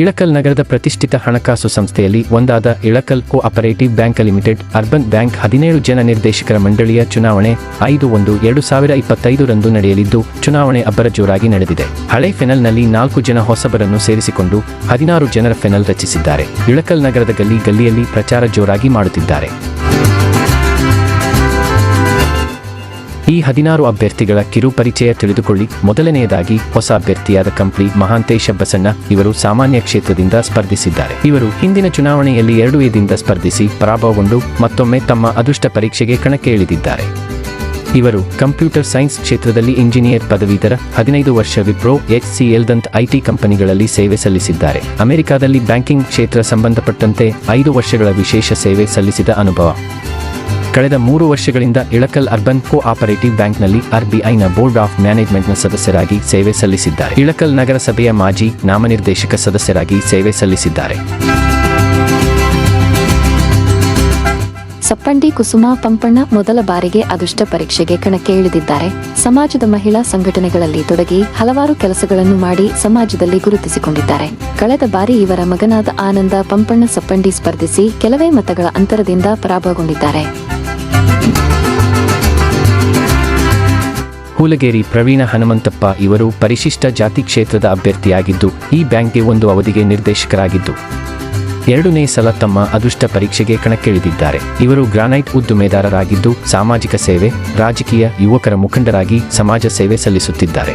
ಇಳಕಲ್ ನಗರದ ಪ್ರತಿಷ್ಠಿತ ಹಣಕಾಸು ಸಂಸ್ಥೆಯಲ್ಲಿ ಒಂದಾದ Ilkal cooperative bank limited urban bank ಹದಿನೇಳು ಜನ ನಿರ್ದೇಶಕರ ಮಂಡಳಿಯ ಚುನಾವಣೆ ಐದು ಒಂದು ಎರಡು ಸಾವಿರ ಇಪ್ಪತ್ತೈದರಂದು ನಡೆಯಲಿದ್ದು, ಚುನಾವಣೆ ಅಬ್ಬರ ಜೋರಾಗಿ ನಡೆದಿದೆ. ಹಳೆ ಫೆನಲ್ನಲ್ಲಿ ನಾಲ್ಕು ಜನ ಹೊಸಬರನ್ನು ಸೇರಿಸಿಕೊಂಡು ಹದಿನಾರು ಜನರ ಫೆನಲ್ ರಚಿಸಿದ್ದಾರೆ. ಇಳಕಲ್ ನಗರದ ಗಲ್ಲಿ ಗಲ್ಲಿಯಲ್ಲಿ ಪ್ರಚಾರ ಜೋರಾಗಿ ಮಾಡುತ್ತಿದ್ದಾರೆ. ಈ ಹದಿನಾರು ಅಭ್ಯರ್ಥಿಗಳ ಕಿರು ಪರಿಚಯ ತಿಳಿದುಕೊಳ್ಳಿ. ಮೊದಲನೆಯದಾಗಿ ಹೊಸ ಅಭ್ಯರ್ಥಿಯಾದ ಕಂಪ್ಲಿ ಮಹಾಂತೇಶ ಬಸಣ್ಣ ಇವರು ಸಾಮಾನ್ಯ ಕ್ಷೇತ್ರದಿಂದ ಸ್ಪರ್ಧಿಸಿದ್ದಾರೆ. ಇವರು ಹಿಂದಿನ ಚುನಾವಣೆಯಲ್ಲಿ ಎರಡು ಎದಿಂದ ಸ್ಪರ್ಧಿಸಿ ಪರಾಭವಗೊಂಡು ಮತ್ತೊಮ್ಮೆ ತಮ್ಮ ಅದೃಷ್ಟ ಪರೀಕ್ಷೆಗೆ ಕಣಕ್ಕೆ ಇಳಿದಿದ್ದಾರೆ ಇವರು ಕಂಪ್ಯೂಟರ್ ಸೈನ್ಸ್ ಕ್ಷೇತ್ರದಲ್ಲಿ ಇಂಜಿನಿಯರ್ ಪದವೀಧರ, ಹದಿನೈದು ವರ್ಷ ವಿಪ್ರೋ, ಎಚ್ ಸಿ ಎಲ್ದಂತ್ ಐಟಿ ಕಂಪನಿಗಳಲ್ಲಿ ಸೇವೆ ಸಲ್ಲಿಸಿದ್ದಾರೆ. ಅಮೆರಿಕಾದಲ್ಲಿ ಬ್ಯಾಂಕಿಂಗ್ ಕ್ಷೇತ್ರ ಸಂಬಂಧಪಟ್ಟಂತೆ ಐದು ವರ್ಷಗಳ ವಿಶೇಷ ಸೇವೆ ಸಲ್ಲಿಸಿದ ಅನುಭವ. ಕಳೆದ ಮೂರು ವರ್ಷಗಳಿಂದ ಇಳಕಲ್ ಅರ್ಬನ್ ಕೋ ಆಪರೇಟಿವ್ ಬ್ಯಾಂಕ್ನಲ್ಲಿ ಆರ್ಬಿಐನ ಬೋರ್ಡ್ ಆಫ್ ಮ್ಯಾನೇಜ್ಮೆಂಟ್ನ ಸದಸ್ಯರಾಗಿ ಸೇವೆ ಸಲ್ಲಿಸಿದ್ದಾರೆ. ಇಳಕಲ್ ನಗರಸಭೆಯ ಮಾಜಿ ನಾಮನಿರ್ದೇಶಕ ಸದಸ್ಯರಾಗಿ ಸೇವೆ ಸಲ್ಲಿಸಿದ್ದಾರೆ. ಸಪ್ಪಂಡಿ ಕುಸುಮಾ ಪಂಪಣ್ಣ ಮೊದಲ ಬಾರಿಗೆ ಅದೃಷ್ಟ ಪರೀಕ್ಷೆಗೆ ಕಣಕ್ಕೆ ಇಳಿದಿದ್ದಾರೆ. ಸಮಾಜದ ಮಹಿಳಾ ಸಂಘಟನೆಗಳಲ್ಲಿ ತೊಡಗಿ ಹಲವಾರು ಕೆಲಸಗಳನ್ನು ಮಾಡಿ ಸಮಾಜದಲ್ಲಿ ಗುರುತಿಸಿಕೊಂಡಿದ್ದಾರೆ. ಕಳೆದ ಬಾರಿ ಇವರ ಮಗನಾದ ಆನಂದ ಪಂಪಣ್ಣ ಸಪ್ಪಂಡಿ ಸ್ಪರ್ಧಿಸಿ ಕೆಲವೇ ಮತಗಳ ಅಂತರದಿಂದ ಪರಾಭವಗೊಂಡಿದ್ದಾರೆ. ಹೂಲಗೇರಿ ಪ್ರವೀಣ ಹನುಮಂತಪ್ಪ ಇವರು ಪರಿಶಿಷ್ಟ ಜಾತಿ ಕ್ಷೇತ್ರದ ಅಭ್ಯರ್ಥಿಯಾಗಿದ್ದು, ಈ ಬ್ಯಾಂಕ್ಗೆ ಒಂದು ಅವಧಿಗೆ ನಿರ್ದೇಶಕರಾಗಿದ್ದು. ಎರಡನೇ ಸಲ ತಮ್ಮ ಅದೃಷ್ಟ ಪರೀಕ್ಷೆಗೆ ಕಣಕ್ಕಿಳಿದಿದ್ದಾರೆ. ಇವರು ಗ್ರಾನೈಟ್ ಉದ್ದಿಮೆದಾರರಾಗಿದ್ದು, ಸಾಮಾಜಿಕ ಸೇವೆ, ರಾಜಕೀಯ ಯುವಕರ ಮುಖಂಡರಾಗಿ ಸಮಾಜ ಸೇವೆ ಸಲ್ಲಿಸುತ್ತಿದ್ದಾರೆ.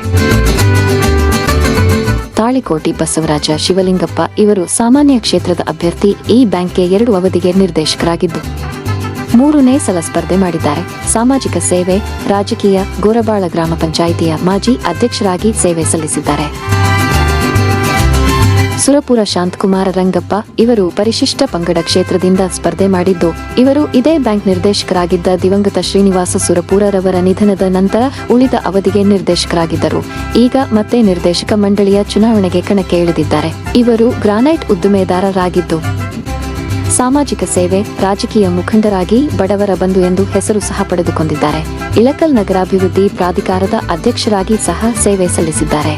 ತಾಳಿಕೋಟಿ ಬಸವರಾಜ ಶಿವಲಿಂಗಪ್ಪ ಇವರು ಸಾಮಾನ್ಯ ಕ್ಷೇತ್ರದ ಅಭ್ಯರ್ಥಿ, ಈ ಬ್ಯಾಂಕ್ಗೆ ಎರಡು ಅವಧಿಗೆ ನಿರ್ದೇಶಕರಾಗಿದ್ದು. ಮೂರನೇ ಸಲ ಸ್ಪರ್ಧೆ ಮಾಡಿದ್ದಾರೆ. ಸಾಮಾಜಿಕ ಸೇವೆ, ರಾಜಕೀಯ, ಗೋರಬಾಳ ಗ್ರಾಮ ಪಂಚಾಯಿತಿಯ ಮಾಜಿ ಅಧ್ಯಕ್ಷರಾಗಿ ಸೇವೆ ಸಲ್ಲಿಸಿದ್ದಾರೆ. ಸುರಪುರ ಶಾಂತಕುಮಾರ ರಂಗಪ್ಪ ಇವರು ಪರಿಶಿಷ್ಟ ಪಂಗಡ ಕ್ಷೇತ್ರದಿಂದ ಸ್ಪರ್ಧೆ ಮಾಡಿದ್ದು, ಇವರು ಇದೇ ಬ್ಯಾಂಕ್ ನಿರ್ದೇಶಕರಾಗಿದ್ದ ದಿವಂಗತ ಶ್ರೀನಿವಾಸ ಸುರಪುರರವರ ನಿಧನದ ನಂತರ ಉಳಿದ ಅವಧಿಗೆ ನಿರ್ದೇಶಕರಾಗಿದ್ದರು. ಈಗ ಮತ್ತೆ ನಿರ್ದೇಶಕ ಮಂಡಳಿಯ ಚುನಾವಣೆಗೆ ಕಣಕ್ಕೆ ಇಳಿದಿದ್ದಾರೆ. ಇವರು ಗ್ರಾನೈಟ್ ಉದ್ದಿಮೆದಾರರಾಗಿದ್ದು ಸಾಮಾಜಿಕ ಸೇವೆ ರಾಜಕೀಯ ಮುಖಂಡರಾಗಿ ಬಡವರ ಬಂಧು ಎಂದು ಹೆಸರು ಸಹ ಪಡೆದುಕೊಂಡಿದ್ದಾರೆ. ಇಳಕಲ್ ನಗರಾಭಿವೃದ್ಧಿ ಪ್ರಾಧಿಕಾರದ ಅಧ್ಯಕ್ಷರಾಗಿ ಸಹ ಸೇವೆ ಸಲ್ಲಿಸಿದ್ದಾರೆ.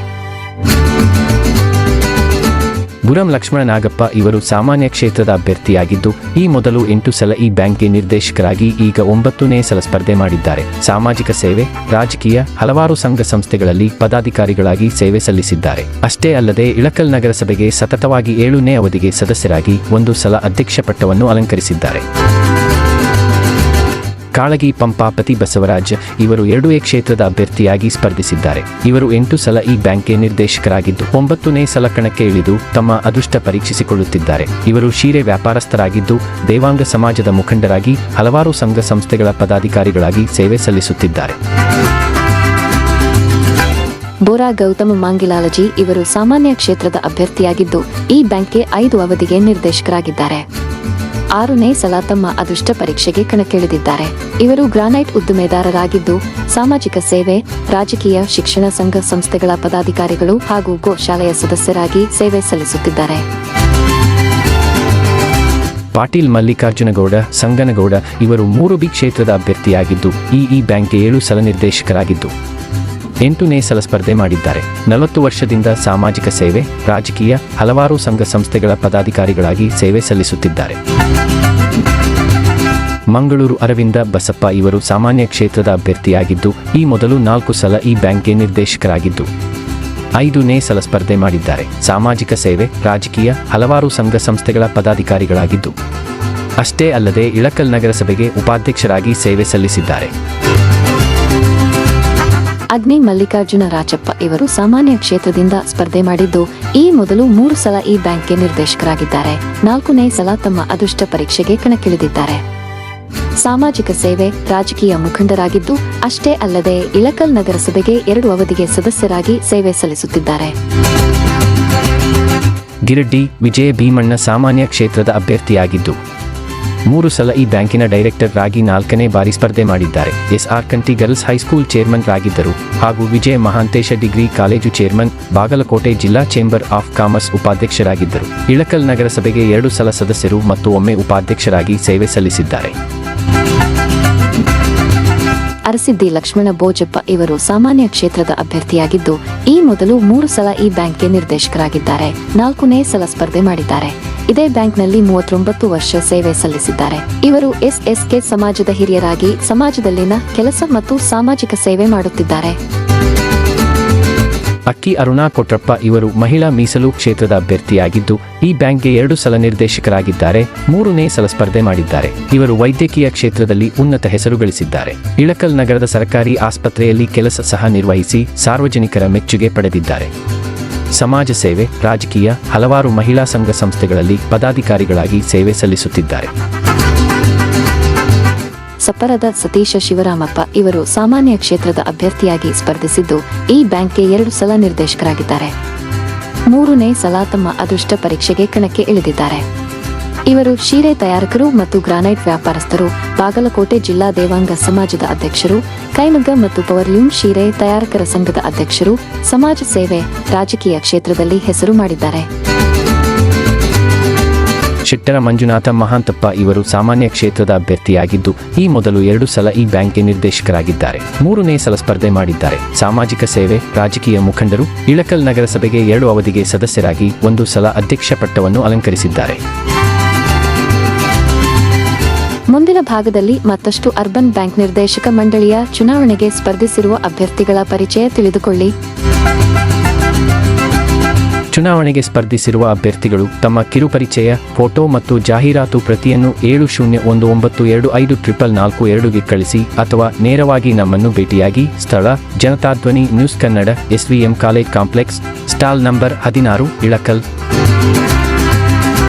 ಗುರಂ ಲಕ್ಷ್ಮಣ ನಾಗಪ್ಪ ಇವರು ಸಾಮಾನ್ಯ ಕ್ಷೇತ್ರದ ಅಭ್ಯರ್ಥಿಯಾಗಿದ್ದು, ಈ ಮೊದಲು ಎಂಟು ಸಲ ಈ ಬ್ಯಾಂಕ್ಗೆ ನಿರ್ದೇಶಕರಾಗಿ ಈಗ ಒಂಬತ್ತನೇ ಸಲ ಸ್ಪರ್ಧೆ ಮಾಡಿದ್ದಾರೆ. ಸಾಮಾಜಿಕ ಸೇವೆ, ರಾಜಕೀಯ, ಹಲವಾರು ಸಂಘ ಸಂಸ್ಥೆಗಳಲ್ಲಿ ಪದಾಧಿಕಾರಿಗಳಾಗಿ ಸೇವೆ ಸಲ್ಲಿಸಿದ್ದಾರೆ. ಅಷ್ಟೇ ಅಲ್ಲದೆ, ಇಳಕಲ್ ನಗರಸಭೆಗೆ ಸತತವಾಗಿ ಏಳನೇ ಅವಧಿಗೆ ಸದಸ್ಯರಾಗಿ ಒಂದು ಸಲ ಅಧ್ಯಕ್ಷ ಪಟ್ಟವನ್ನು ಅಲಂಕರಿಸಿದ್ದಾರೆ. ಕಾಳಗಿ ಪಂಪಾಪತಿ ಬಸವರಾಜ್ ಇವರು ಎರಡು ಕ್ಷೇತ್ರದ ಅಭ್ಯರ್ಥಿಯಾಗಿ ಸ್ಪರ್ಧಿಸಿದ್ದಾರೆ. ಇವರು ಎಂಟು ಸಲ ಈ ಬ್ಯಾಂಕ್ಗೆ ನಿರ್ದೇಶಕರಾಗಿದ್ದು, ಒಂಬತ್ತನೇ ಸಲ ಕಣಕ್ಕೆ ಇಳಿದು ತಮ್ಮ ಅದೃಷ್ಟ ಪರೀಕ್ಷಿಸಿಕೊಳ್ಳುತ್ತಿದ್ದಾರೆ. ಇವರು ಶೀರೆ ವ್ಯಾಪಾರಸ್ಥರಾಗಿದ್ದು, ದೇವಾಂಗ ಸಮಾಜದ ಮುಖಂಡರಾಗಿ ಹಲವಾರು ಸಂಘ ಸಂಸ್ಥೆಗಳ ಪದಾಧಿಕಾರಿಗಳಾಗಿ ಸೇವೆ ಸಲ್ಲಿಸುತ್ತಿದ್ದಾರೆ. ಬೋರಾ ಗೌತಮ ಮಾಂಗಿಲಾಲಜಿ ಇವರು ಸಾಮಾನ್ಯ ಕ್ಷೇತ್ರದ ಅಭ್ಯರ್ಥಿಯಾಗಿದ್ದು, ಈ ಬ್ಯಾಂಕ್ಗೆ ಐದು ಅವಧಿಗೆ ನಿರ್ದೇಶಕರಾಗಿದ್ದಾರೆ. ಆರನೇ ಸಲ ತಮ್ಮ ಅದೃಷ್ಟ ಪರೀಕ್ಷೆಗೆ ಕಣಕ್ಕಿಳಿದಿದ್ದಾರೆ. ಇವರು ಗ್ರಾನೈಟ್ ಉದ್ದಿಮೆದಾರರಾಗಿದ್ದು ಸಾಮಾಜಿಕ ಸೇವೆ, ರಾಜಕೀಯ, ಶಿಕ್ಷಣ ಸಂಘ ಸಂಸ್ಥೆಗಳ ಪದಾಧಿಕಾರಿಗಳು ಹಾಗೂ ಗೋಶಾಲೆಯ ಸದಸ್ಯರಾಗಿ ಸೇವೆ ಸಲ್ಲಿಸುತ್ತಿದ್ದಾರೆ. ಪಾಟೀಲ್ ಮಲ್ಲಿಕಾರ್ಜುನಗೌಡ, ಸಂಗನಗೌಡ ಇವರು ಮೂರು ಬಿ ಕ್ಷೇತ್ರದ ಅಭ್ಯರ್ಥಿಯಾಗಿದ್ದು ಇಇ ಬ್ಯಾಂಕ್ಗೆ ಏಳು ಸಲ ನಿರ್ದೇಶಕರಾಗಿದ್ದು. ಎಂಟನೇ ಸಲ ಸ್ಪರ್ಧೆ ಮಾಡಿದ್ದಾರೆ. ನಲವತ್ತು ವರ್ಷದಿಂದ ಸಾಮಾಜಿಕ ಸೇವೆ, ರಾಜಕೀಯ, ಹಲವಾರು ಸಂಘ ಸಂಸ್ಥೆಗಳ ಪದಾಧಿಕಾರಿಗಳಾಗಿ ಸೇವೆ ಸಲ್ಲಿಸುತ್ತಿದ್ದಾರೆ. ಮಂಗಳೂರು ಅರವಿಂದ ಬಸಪ್ಪ ಇವರು ಸಾಮಾನ್ಯ ಕ್ಷೇತ್ರದ ಅಭ್ಯರ್ಥಿಯಾಗಿದ್ದು, ಈ ಮೊದಲು ನಾಲ್ಕು ಸಲ ಈ ಬ್ಯಾಂಕ್ಗೆ ನಿರ್ದೇಶಕರಾಗಿದ್ದು, ಐದನೇ ಸಲ ಸ್ಪರ್ಧೆ ಮಾಡಿದ್ದಾರೆ. ಸಾಮಾಜಿಕ ಸೇವೆ, ರಾಜಕೀಯ, ಹಲವಾರು ಸಂಘ ಸಂಸ್ಥೆಗಳ ಪದಾಧಿಕಾರಿಗಳಾಗಿದ್ದು, ಅಷ್ಟೇ ಅಲ್ಲದೆ ಇಳಕಲ್ ನಗರಸಭೆಗೆ ಉಪಾಧ್ಯಕ್ಷರಾಗಿ ಸೇವೆ ಸಲ್ಲಿಸಿದ್ದಾರೆ. ಅಗ್ನಿ ಮಲ್ಲಿಕಾರ್ಜುನ ರಾಜಪ್ಪ ಇವರು ಸಾಮಾನ್ಯ ಕ್ಷೇತ್ರದಿಂದ ಸ್ಪರ್ಧೆ ಮಾಡಿದ್ದು, ಈ ಮೊದಲು ಮೂರು ಸಲ ಈ ಬ್ಯಾಂಕ್ಗೆ ನಿರ್ದೇಶಕರಾಗಿದ್ದಾರೆ. ನಾಲ್ಕನೇ ಸಲ ತಮ್ಮ ಅದೃಷ್ಟ ಪರೀಕ್ಷೆಗೆ ಕಣಕ್ಕಿಳಿದಿದ್ದಾರೆ. ಸಾಮಾಜಿಕ ಸೇವೆ, ರಾಜಕೀಯ ಮುಖಂಡರಾಗಿದ್ದು, ಅಷ್ಟೇ ಅಲ್ಲದೆ ಇಳಕಲ್ ನಗರಸಭೆಗೆ ಎರಡು ಅವಧಿಗೆ ಸದಸ್ಯರಾಗಿ ಸೇವೆ ಸಲ್ಲಿಸುತ್ತಿದ್ದಾರೆ. ಗಿರಡ್ಡಿ ವಿಜಯ ಭೀಮಣ್ಣ ಸಾಮಾನ್ಯ ಕ್ಷೇತ್ರದ ಅಭ್ಯರ್ಥಿಯಾಗಿದ್ದು ಮೂರು ಸಲ ಈ ಬ್ಯಾಂಕಿನ ಡೈರೆಕ್ಟರ್ ಆಗಿ ನಾಲ್ಕನೇ ಬಾರಿ ಸ್ಪರ್ಧೆ ಮಾಡಿದ್ದಾರೆ. S. R. Kanti girls high school chairman ಆಗಿದ್ದರು ಹಾಗೂ Vijaya Mahantesha degree college chairman, Bagalkote ಜಿಲ್ಲಾ ಚೇಂಬರ್ ಆಫ್ ಕಾಮರ್ಸ್ ಉಪಾಧ್ಯಕ್ಷರಾಗಿದ್ದರು. ಇಳಕಲ್ ನಗರಸಭೆಗೆ ಎರಡು ಸಲ ಸದಸ್ಯರು ಮತ್ತು ಒಮ್ಮೆ ಉಪಾಧ್ಯಕ್ಷರಾಗಿ ಸೇವೆ ಸಲ್ಲಿಸಿದ್ದಾರೆ. ಅರಸಿದ್ದಿ ಲಕ್ಷ್ಮಣ ಬೋಜಪ್ಪ ಇವರು ಸಾಮಾನ್ಯ ಕ್ಷೇತ್ರದ ಅಭ್ಯರ್ಥಿಯಾಗಿದ್ದು, ಈ ಮೊದಲು ಮೂರು ಸಲ ಈ ಬ್ಯಾಂಕ್ಗೆ ನಿರ್ದೇಶಕರಾಗಿದ್ದಾರೆ. ನಾಲ್ಕನೇ ಸಲ ಸ್ಪರ್ಧೆ ಮಾಡಿದ್ದಾರೆ. ಇದೇ ಬ್ಯಾಂಕ್ನಲ್ಲಿ ಮೂವತ್ತೊಂಬತ್ತು ವರ್ಷ ಸೇವೆ ಸಲ್ಲಿಸಿದ್ದಾರೆ. ಇವರು ಎಸ್ಎಸ್ಕೆ ಸಮಾಜದ ಹಿರಿಯರಾಗಿ, ಸಮಾಜದಲ್ಲಿನ ಕೆಲಸ ಮತ್ತು ಸಾಮಾಜಿಕ ಸೇವೆ ಮಾಡುತ್ತಿದ್ದಾರೆ. ಅಕ್ಕಿ ಅರುಣಾ ಕೊಟ್ರಪ್ಪ ಇವರು ಮಹಿಳಾ ಮೀಸಲು ಕ್ಷೇತ್ರದ ಅಭ್ಯರ್ಥಿಯಾಗಿದ್ದು, ಈ ಬ್ಯಾಂಕ್ಗೆ ಎರಡು ಸಲ ನಿರ್ದೇಶಕರಾಗಿದ್ದಾರೆ, ಮೂರನೇ ಸಲ ಸ್ಪರ್ಧೆ ಮಾಡಿದ್ದಾರೆ. ಇವರು ವೈದ್ಯಕೀಯ ಕ್ಷೇತ್ರದಲ್ಲಿ ಉನ್ನತ ಹೆಸರು ಗಳಿಸಿದ್ದಾರೆ. ಇಳಕಲ್ ನಗರದ ಸರ್ಕಾರಿ ಆಸ್ಪತ್ರೆಯಲ್ಲಿ ಕೆಲಸ ಸಹ ನಿರ್ವಹಿಸಿ ಸಾರ್ವಜನಿಕರ ಮೆಚ್ಚುಗೆ ಪಡೆದಿದ್ದಾರೆ. ಸಮಾಜ ಸೇವೆ, ರಾಜಕೀಯ, ಹಲವಾರು ಮಹಿಳಾ ಸಂಘ ಸಂಸ್ಥೆಗಳಲ್ಲಿ ಪದಾಧಿಕಾರಿಗಳಾಗಿ ಸೇವೆ ಸಲ್ಲಿಸುತ್ತಿದ್ದಾರೆ. ಸಪ್ಪರದ ಸತೀಶ ಶಿವರಾಮಪ್ಪ ಇವರು ಸಾಮಾನ್ಯ ಕ್ಷೇತ್ರದ ಅಭ್ಯರ್ಥಿಯಾಗಿ ಸ್ಪರ್ಧಿಸಿದ್ದು, ಈ ಬ್ಯಾಂಕ್ಗೆ ಎರಡು ಸಲ ನಿರ್ದೇಶಕರಾಗಿದ್ದಾರೆ. ಮೂರನೇ ಸಲ ತಮ್ಮ ಅದೃಷ್ಟ ಪರೀಕ್ಷೆಗೆ ಕಣಕ್ಕೆ ಇಳಿದಿದ್ದಾರೆ. ಇವರು ಶೀರೆ ತಯಾರಕರು ಮತ್ತು ಗ್ರಾನೈಟ್ ವ್ಯಾಪಾರಸ್ಥರು, ಬಾಗಲಕೋಟೆ ಜಿಲ್ಲಾ ದೇವಾಂಗ ಸಮಾಜದ ಅಧ್ಯಕ್ಷರು, ಕೈಮಗ್ಗ ಮತ್ತು ಪವರ್ಲೂಮ್ ಶೀರೆ ತಯಾರಕರ ಸಂಘದ ಅಧ್ಯಕ್ಷರು, ಸಮಾಜ ಸೇವೆ ರಾಜಕೀಯ ಕ್ಷೇತ್ರದಲ್ಲಿ ಹೆಸರು ಮಾಡಿದ್ದಾರೆ. ಶೆಟ್ಟರ ಮಂಜುನಾಥ ಮಹಾಂತಪ್ಪ ಇವರು ಸಾಮಾನ್ಯ ಕ್ಷೇತ್ರದ ಅಭ್ಯರ್ಥಿಯಾಗಿದ್ದು, ಈ ಮೊದಲು ಎರಡು ಸಲ ಈ ಬ್ಯಾಂಕ್ಗೆ ನಿರ್ದೇಶಕರಾಗಿದ್ದಾರೆ. ಮೂರನೇ ಸಲ ಸ್ಪರ್ಧೆ ಮಾಡಿದ್ದಾರೆ. ಸಾಮಾಜಿಕ ಸೇವೆ, ರಾಜಕೀಯ ಮುಖಂಡರು, ಇಳಕಲ್ ನಗರಸಭೆಗೆ ಎರಡು ಅವಧಿಗೆ ಸದಸ್ಯರಾಗಿ ಒಂದು ಸಲ ಅಧ್ಯಕ್ಷ ಪಟ್ಟವನ್ನು ಅಲಂಕರಿಸಿದ್ದಾರೆ. ಮುಂದಿನ ಭಾಗದಲ್ಲಿ ಮತ್ತಷ್ಟು ಅರ್ಬನ್ ಬ್ಯಾಂಕ್ ನಿರ್ದೇಶಕ ಮಂಡಳಿಯ ಚುನಾವಣೆಗೆ ಸ್ಪರ್ಧಿಸಿರುವ ಅಭ್ಯರ್ಥಿಗಳ ಪರಿಚಯ ತಿಳಿದುಕೊಳ್ಳಿ. ಚುನಾವಣೆಗೆ ಸ್ಪರ್ಧಿಸಿರುವ ಅಭ್ಯರ್ಥಿಗಳು ತಮ್ಮ ಕಿರುಪರಿಚಯ, ಫೋಟೋ ಮತ್ತು ಜಾಹೀರಾತು ಪ್ರತಿಯನ್ನು ಏಳು ಶೂನ್ಯ ಒಂದು ಒಂಬತ್ತು ಎರಡು ಐದು ಟ್ರಿಪಲ್ ನಾಲ್ಕು ಎರಡುಗೆ ಕಳಿಸಿ ಅಥವಾ ನೇರವಾಗಿ ನಮ್ಮನ್ನು ಭೇಟಿಯಾಗಿ ಸ್ಥಳ, Janatadhwani news Kannada, SVM college complex, stall number ಹದಿನಾರು, ಇಳಕಲ್.